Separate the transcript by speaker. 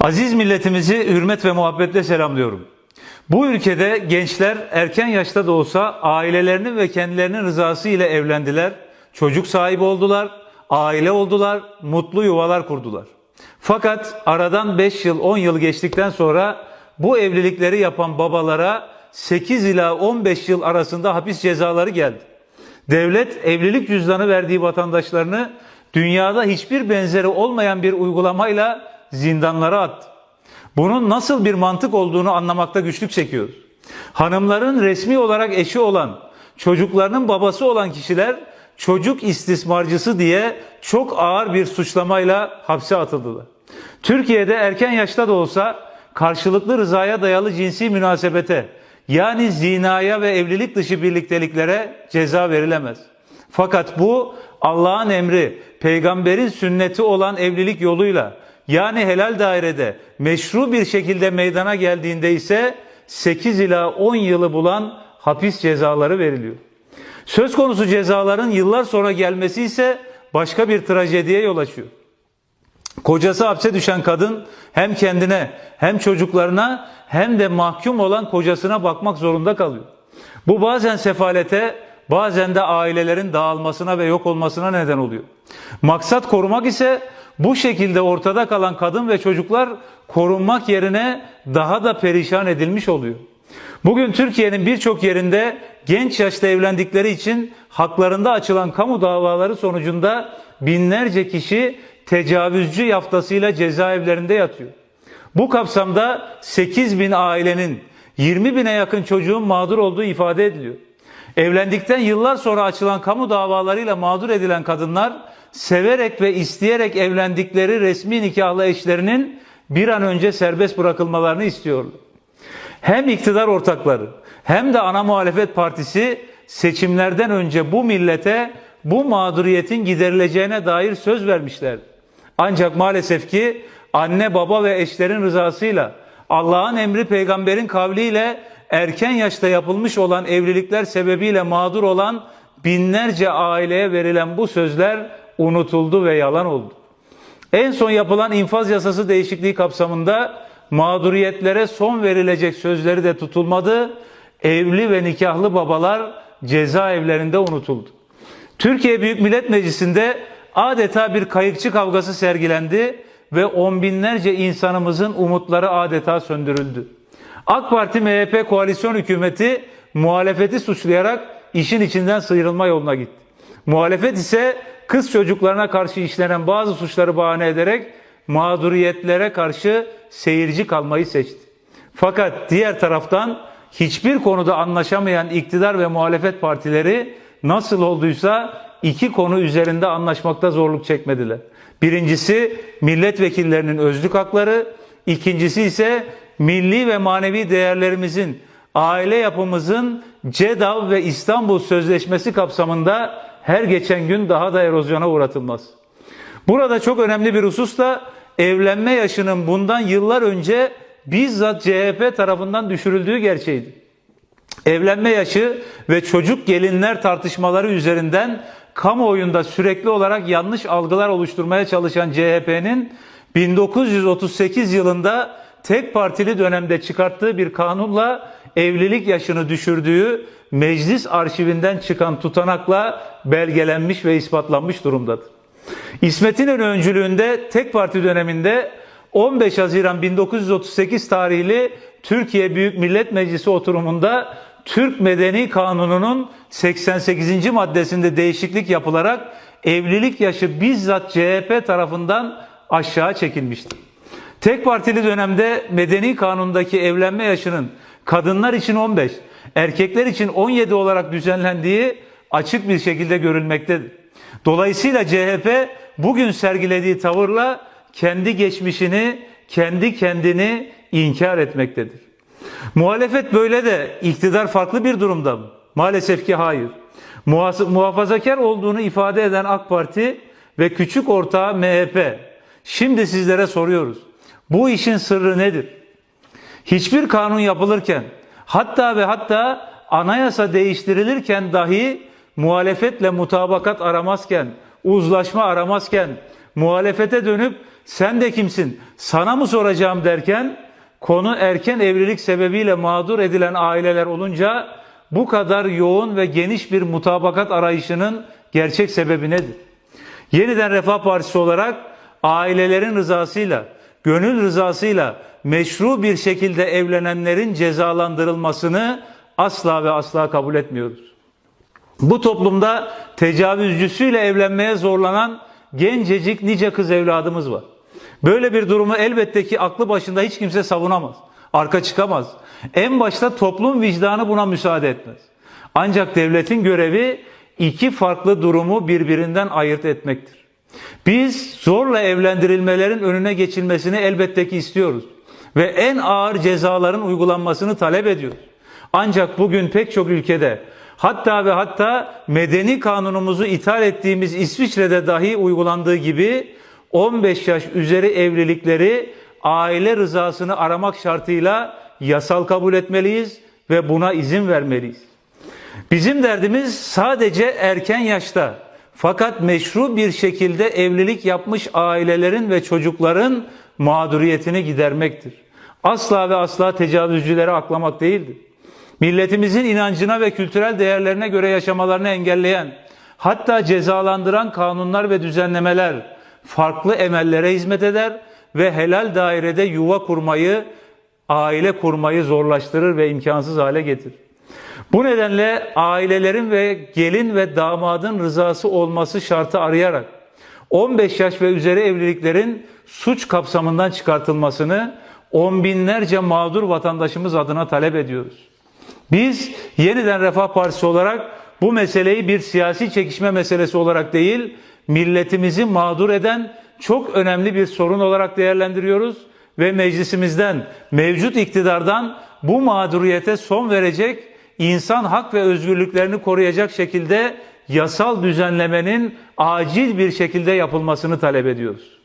Speaker 1: Aziz milletimizi hürmet ve muhabbetle selamlıyorum. Bu ülkede gençler erken yaşta da olsa ailelerinin ve kendilerinin rızası ile evlendiler, çocuk sahibi oldular, aile oldular, mutlu yuvalar kurdular. Fakat aradan 5 yıl 10 yıl geçtikten sonra bu evlilikleri yapan babalara 8 ila 15 yıl arasında hapis cezaları geldi. Devlet evlilik cüzdanı verdiği vatandaşlarını dünyada hiçbir benzeri olmayan bir uygulamayla zindanlara attı. Bunun nasıl bir mantık olduğunu anlamakta güçlük çekiyoruz. Hanımların resmi olarak eşi olan, çocuklarının babası olan kişiler çocuk istismarcısı diye çok ağır bir suçlamayla hapse atıldılar. Türkiye'de erken yaşta da olsa karşılıklı rızaya dayalı cinsi münasebete yani zinaya ve evlilik dışı birlikteliklere ceza verilemez. Fakat bu Allah'ın emri, peygamberin sünneti olan evlilik yoluyla yani helal dairede meşru bir şekilde meydana geldiğinde ise 8 ila 10 yılı bulan hapis cezaları veriliyor. Söz konusu cezaların yıllar sonra gelmesi ise başka bir trajediye yol açıyor. Kocası hapse düşen kadın hem kendine hem çocuklarına hem de mahkum olan kocasına bakmak zorunda kalıyor. Bu bazen sefalete, bazen de ailelerin dağılmasına ve yok olmasına neden oluyor. Maksat korumak ise bu şekilde ortada kalan kadın ve çocuklar korunmak yerine daha da perişan edilmiş oluyor. Bugün Türkiye'nin birçok yerinde genç yaşta evlendikleri için haklarında açılan kamu davaları sonucunda binlerce kişi tecavüzcü yaftasıyla cezaevlerinde yatıyor. Bu kapsamda 8 bin ailenin 20 bine yakın çocuğun mağdur olduğu ifade ediliyor. Evlendikten yıllar sonra açılan kamu davalarıyla mağdur edilen kadınlar severek ve isteyerek evlendikleri resmi nikahlı eşlerinin bir an önce serbest bırakılmalarını istiyorlar. Hem iktidar ortakları hem de ana muhalefet partisi seçimlerden önce bu millete bu mağduriyetin giderileceğine dair söz vermişlerdi. Ancak maalesef ki anne baba ve eşlerin rızasıyla Allah'ın emri peygamberin kavliyle erken yaşta yapılmış olan evlilikler sebebiyle mağdur olan binlerce aileye verilen bu sözler unutuldu ve yalan oldu. En son yapılan infaz yasası değişikliği kapsamında mağduriyetlere son verilecek sözleri de tutulmadı. Evli ve nikahlı babalar cezaevlerinde unutuldu. Türkiye Büyük Millet Meclisi'nde adeta bir kayıkçı kavgası sergilendi ve on binlerce insanımızın umutları adeta söndürüldü. AK Parti MHP koalisyon hükümeti muhalefeti suçlayarak işin içinden sıyrılma yoluna gitti. Muhalefet ise kız çocuklarına karşı işlenen bazı suçları bahane ederek mağduriyetlere karşı seyirci kalmayı seçti. Fakat diğer taraftan hiçbir konuda anlaşamayan iktidar ve muhalefet partileri nasıl olduysa iki konu üzerinde anlaşmakta zorluk çekmediler. Birincisi milletvekillerinin özlük hakları, ikincisi ise milli ve manevi değerlerimizin, aile yapımızın CEDAW ve İstanbul Sözleşmesi kapsamında her geçen gün daha da erozyona uğratılması. Burada çok önemli bir husus da evlenme yaşının bundan yıllar önce bizzat CHP tarafından düşürüldüğü gerçeğiydi. Evlenme yaşı ve çocuk gelinler tartışmaları üzerinden kamuoyunda sürekli olarak yanlış algılar oluşturmaya çalışan CHP'nin 1938 yılında tek partili dönemde çıkarttığı bir kanunla evlilik yaşını düşürdüğü meclis arşivinden çıkan tutanakla belgelenmiş ve ispatlanmış durumdadır. İsmet İnönü öncülüğünde tek parti döneminde 15 Haziran 1938 tarihli Türkiye Büyük Millet Meclisi oturumunda Türk Medeni Kanunu'nun 88. maddesinde değişiklik yapılarak evlilik yaşı bizzat CHP tarafından aşağı çekilmiştir. Tek partili dönemde Medeni Kanun'daki evlenme yaşının kadınlar için 15, erkekler için 17 olarak düzenlendiği açık bir şekilde görülmektedir. Dolayısıyla CHP bugün sergilediği tavırla kendi geçmişini, kendi kendini inkar etmektedir. Muhalefet böyle de iktidar farklı bir durumda mı? Maalesef ki hayır. Muhafazakar olduğunu ifade eden AK Parti ve küçük ortağı MHP. Şimdi sizlere soruyoruz. Bu işin sırrı nedir? Hiçbir kanun yapılırken hatta ve hatta anayasa değiştirilirken dahi muhalefetle mutabakat aramazken, uzlaşma aramazken, muhalefete dönüp sen de kimsin sana mı soracağım derken konu erken evlilik sebebiyle mağdur edilen aileler olunca bu kadar yoğun ve geniş bir mutabakat arayışının gerçek sebebi nedir? Yeniden Refah Partisi olarak ailelerin rızasıyla, gönül rızasıyla meşru bir şekilde evlenenlerin cezalandırılmasını asla ve asla kabul etmiyoruz. Bu toplumda tecavüzcüsüyle evlenmeye zorlanan gencecik nice kız evladımız var. Böyle bir durumu elbette ki aklı başında hiç kimse savunamaz. Arka çıkamaz. En başta toplum vicdanı buna müsaade etmez. Ancak devletin görevi iki farklı durumu birbirinden ayırt etmektir. Biz zorla evlendirilmelerin önüne geçilmesini elbette ki istiyoruz ve en ağır cezaların uygulanmasını talep ediyoruz. Ancak bugün pek çok ülkede hatta ve hatta medeni kanunumuzu ithal ettiğimiz İsviçre'de dahi uygulandığı gibi 15 yaş üzeri evlilikleri aile rızasını aramak şartıyla yasal kabul etmeliyiz ve buna izin vermeliyiz. Bizim derdimiz sadece erken yaşta fakat meşru bir şekilde evlilik yapmış ailelerin ve çocukların mağduriyetini gidermektir. Asla ve asla tecavüzcüleri aklamak değildir. Milletimizin inancına ve kültürel değerlerine göre yaşamalarını engelleyen, hatta cezalandıran kanunlar ve düzenlemeler farklı emellere hizmet eder ve helal dairede yuva kurmayı, aile kurmayı zorlaştırır ve imkansız hale getirir. Bu nedenle ailelerin ve gelin ve damadın rızası olması şartı arayarak 15 yaş ve üzeri evliliklerin suç kapsamından çıkartılmasını on binlerce mağdur vatandaşımız adına talep ediyoruz. Biz yeniden Refah Partisi olarak bu meseleyi bir siyasi çekişme meselesi olarak değil, milletimizi mağdur eden çok önemli bir sorun olarak değerlendiriyoruz ve meclisimizden, mevcut iktidardan bu mağduriyete son verecek, insan hak ve özgürlüklerini koruyacak şekilde yasal düzenlemenin acil bir şekilde yapılmasını talep ediyoruz.